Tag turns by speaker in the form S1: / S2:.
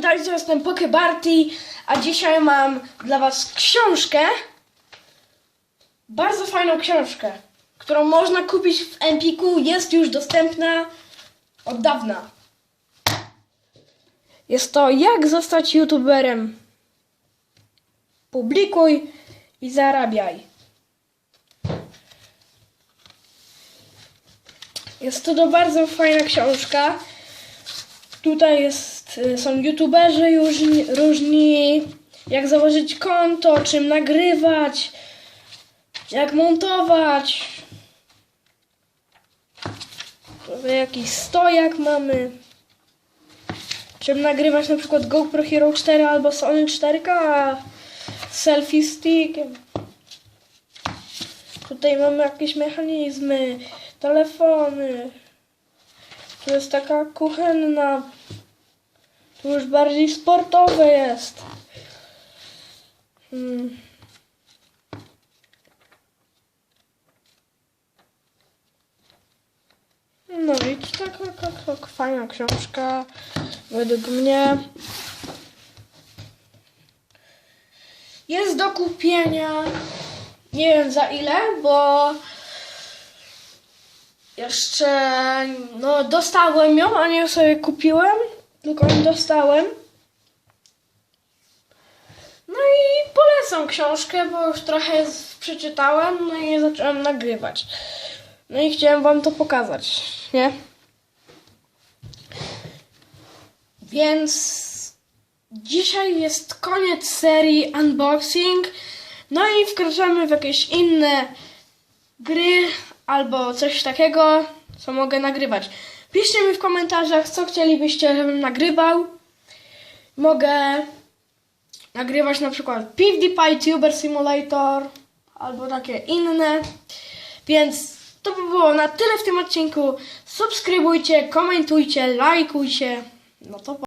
S1: witajcie, jestem Pokebarty, a dzisiaj mam dla was książkę. Bardzo fajną książkę, którą można kupić w Empiku, jest już dostępna od dawna. Jest to Jak zostać youtuberem. Publikuj i zarabiaj. Jest to bardzo fajna książka. Tutaj jest, są youtuberzy różni, różni, jak założyć konto, czym nagrywać, jak montować. Jakiś stojak mamy. Czym nagrywać na przykład GoPro Hero 4 albo Sony 4K selfie stickiem. Tutaj mamy jakieś mechanizmy, telefony. Tu jest taka kuchenna. Tu już bardziej sportowe jest. Hmm. No i taka, taka, taka fajna książka według mnie. Jest do kupienia. Nie wiem za ile, bo jeszcze no dostałem ją, a nie sobie kupiłem, tylko ją dostałem. No i polecam książkę, bo już trochę przeczytałem, no i zacząłem nagrywać. No i chciałem wam to pokazać, nie? Więc dzisiaj jest koniec serii unboxing. No i wkraczamy w jakieś inne gry albo coś takiego, co mogę nagrywać. Piszcie mi w komentarzach, co chcielibyście, żebym nagrywał. Mogę nagrywać na przykład PewDiePie Tuber Simulator albo takie inne. Więc to by było na tyle w tym odcinku. Subskrybujcie, komentujcie, lajkujcie. No to.